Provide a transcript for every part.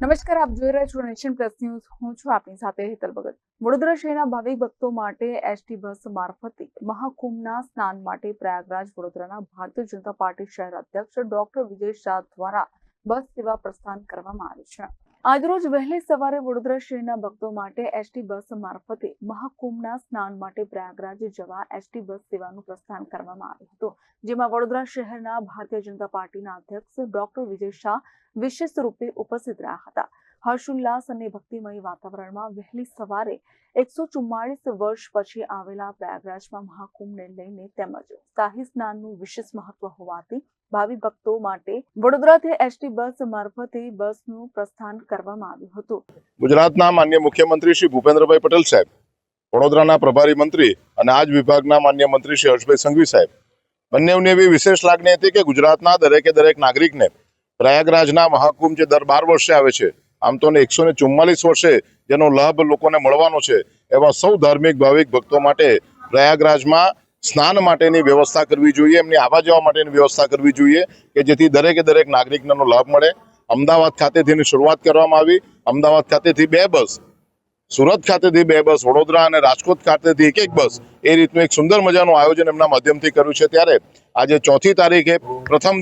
નમસ્કાર, આપ જોઈ રહ્યા છો નેશન પ્લસ ન્યૂઝ. હું છું આપની સાથે હેતલ ભગત. વડોદરા શહેરના ભાવિક ભક્તો માટે એસટી બસ મારફતે મહાકુંભના સ્નાન માટે પ્રયાગરાજ વડોદરાના ભારતીય જનતા પાર્ટી શહેર અધ્યક્ષ ડોક્ટર વિજય શાહ દ્વારા બસ સેવા પ્રસ્થાન કરવામાં આવી છે. આજરોજ વહેલી સવારે વડોદરા શહેરના ભક્તો માટે એસટી બસ મારફતે મહાકુંભના સ્નાન માટે પ્રયાગરાજ જવા એસટી બસ સેવાનું પ્રસ્થાન કરવામાં આવ્યું હતું, જેમાં વડોદરા શહેરના ભારતીય જનતા પાર્ટીના અધ્યક્ષ ડોક્ટર વિજય શાહ વિશેષ રૂપે ઉપસ્થિત રહ્યા હતા. હર્ષોલ્લાસ અને ભક્તિમય વાતાવરણમાં વહેલી સવારે એકસો ચુમ્માળીસ વર્ષ પછી આવેલા પ્રયાગરાજમાં મહાકુંભને લઈને તેમજ શાહી સ્નાનનું વિશેષ મહત્વ હોવાથી ભાવિ ભક્તો માટે વડોદરાથી એસટી બસ મારફતે બસનું પ્રસ્થાન કરવામાં આવ્યું હતું. ગુજરાતના માન્ય મુખ્યમંત્રી શ્રી ભૂપેન્દ્રભાઈ પટેલ સાહેબ, વડોદરાના પ્રભારી મંત્રી અને આજ વિભાગના માન્ય મંત્રી શ્રી હર્ષભાઈ સંઘવી સાહેબ. બંનેની એવી વિશેષ લાગણી હતી કે ગુજરાતના દરેકે દરેક નાગરિકને પ્રયાગરાજના મહાકુંભ જે દર બાર વર્ષે આવે છે, આમ તો એકસો ને ચુમ્માલીસ વર્ષે જેનો લાભ લોકોને મળવાનો છે, એવા સૌ ધાર્મિક, ભાવિક ભક્તો માટે પ્રયાગરાજમાં સ્નાન માટેની વ્યવસ્થા કરવી જોઈએ, એમની આવવા જવા માટેની વ્યવસ્થા કરવી જોઈએ કે જેથી દરેકે દરેક નાગરિકને લાભ મળે. અમદાવાદ ખાતેથી એની શરૂઆત કરવામાં આવી. અમદાવાદ ખાતેથી બે બસ, સુરત ખાતેથી બે બસ, વડોદરા અને રાજકોટ ખાતેથી એક એક બસ એ રીતનું એક સુંદર મજાનું આયોજન એમના માધ્યમથી કર્યું છે. ત્યારે આજે ચોથી તારીખે પ્રથમ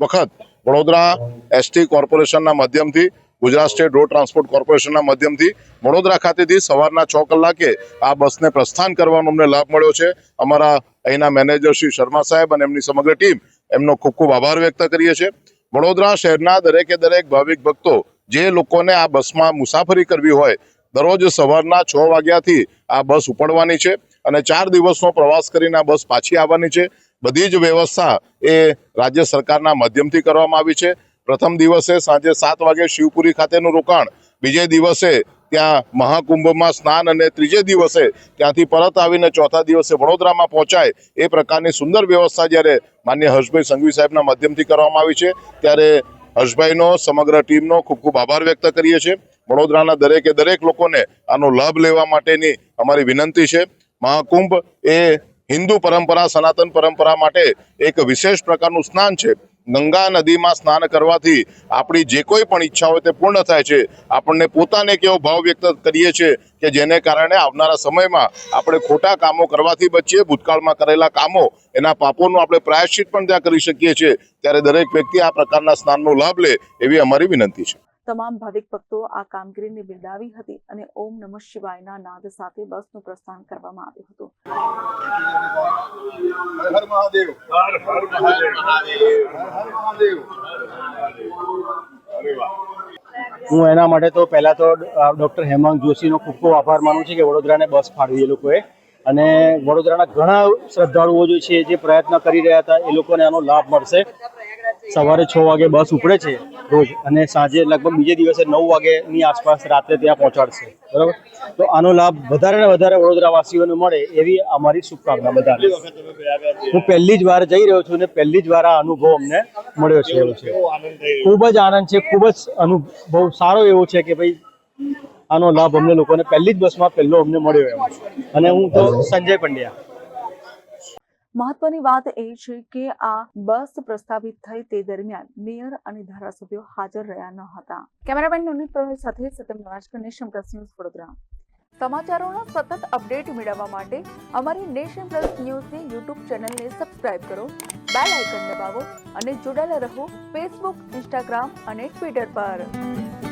વખત વડોદરા એસટી કોર્પોરેશનના માધ્યમથી, ગુજરાત સ્ટેટ રોડ ટ્રાન્સપોર્ટ કોર્પોરેશનના માધ્યમથી વડોદરા ખાતેથી સવારના છ કલાકે આ બસને પ્રસ્થાન કરવાનો અમને લાભ મળ્યો છે. અમારા અહીંના મેનેજર શ્રી શર્મા સાહેબ અને એમની સમગ્ર ટીમ એમનો ખૂબ ખૂબ આભાર વ્યક્ત કરીએ છીએ. વડોદરા શહેરના દરેકે દરેક ભાવિક ભક્તો જે લોકોને આ બસમાં મુસાફરી કરવી હોય, દરરોજ સવારના છ વાગ્યાથી આ બસ ઉપડવાની છે અને ચાર દિવસનો પ્રવાસ કરીને આ બસ પાછી આવવાની છે. બધી જ વ્યવસ્થા એ રાજ્ય સરકારના માધ્યમથી કરવામાં આવી છે. પ્રથમ દિવસે સાંજે સાત વાગે શિવપુરી ખાતેનું રોકાણ, બીજે દિવસે ત્યાં મહાકુંભમાં સ્નાન અને ત્રીજે દિવસે ત્યાંથી પરત આવીને ચોથા દિવસે વડોદરામાં પહોંચાય એ પ્રકારની સુંદર વ્યવસ્થા જ્યારે માન્ય હર્ષભાઈ સંઘવી સાહેબના માધ્યમથી કરવામાં આવી છે, ત્યારે હર્ષભાઈનો સમગ્ર ટીમનો ખૂબ ખૂબ આભાર વ્યક્ત કરીએ છીએ. વડોદરાના દરેકે દરેક લોકોને આનો લાભ લેવા માટેની અમારી વિનંતી છે. મહાકુંભ એ હિન્દુ પરંપરા, સનાતન પરંપરા માટે એક વિશેષ પ્રકારનું સ્નાન છે. ગંગા નદીમાં સ્નાન કરવાથી આપણી જે કોઈ પણ ઈચ્છા હોય તે પૂર્ણ થાય છે. આપણને પોતાને કેવો ભાવ વ્યક્ત કરીએ છીએ કે જેને કારણે આવનારા સમયમાં આપણે ખોટા કામો કરવાથી બચીએ, ભૂતકાળમાં કરેલા કામો, એના પાપોનું આપણે પ્રાયશ્ચિત પણ ત્યાં કરી શકીએ છીએ. ત્યારે દરેક વ્યક્તિ આ પ્રકારના સ્નાનનો લાભ લે એવી અમારી વિનંતી છે. તમામ ભાવિક ભક્તો આ કામગીરીને બિરદાવી હતી અને ઓમ નમઃ શિવાયના નાદ સાથે બસનું પ્રસ્થાન કરવામાં આવ્યું હતું. મહાદેવ. હર હર મહાદેવ. હર મહાદેવ. હું એના માટે તો પહેલાં તો ડૉક્ટર હેમાંગ જોશીનો ખૂબ ખૂબ આભાર માનું છું કે વડોદરાને બસ ફાળવી એ લોકોએ. અને વડોદરાના ઘણા શ્રદ્ધાળુઓ જે છે જે પ્રયત્ન કરી રહ્યા હતા એ લોકોને આનો લાભ મળશે. સવારે છ વાગે બસ ઉપડે છે રોજ અને સાંજે લગભગ બીજે દિવસે નવ વાગેની આસપાસ રાત્રે ત્યાં પહોંચાડશે. બરાબર? તો આનો લાભ વધારે ને વધારે વડોદરાવાસીઓને મળે એવી અમારી શુભકામના બધાને. હું પહેલી જ વાર જઈ રહ્યો છું અને પહેલી જ વાર આ અનુભવ અમને મળ્યો છે એવો છે. ખૂબ જ આનંદ છે ખૂબ જ અનુભવ સારો એવો છે કે ભાઈ આનો લાભ અમને લોકોને પહેલી જ બસમાં પહેલો અમને મળ્યો એમ. અને હું તો સંજય પંડ્યા. મહત્વની વાત એ છે કે આ બસ પ્રસ્થાપિત થઈ તે દરમિયાન મેયર અને ધારાસભ્યો હાજર રહ્યા ન હતા. કેમેરામેન નવનીત પ્રવીણ સાથે Satyam Navajkar nation plus news Vadodara. સમાચારોનો સતત અપડેટ મેળવવા માટે અમારી નેશન પ્લસ ન્યૂઝની યુટ્યુબ ચેનલને સબસ્ક્રાઇબ કરો, બેલ આઇકન દબાવો અને જોડાયેલા રહો ફેસબુક, ઇન્સ્ટાગ્રામ અને ટ્વિટર પર.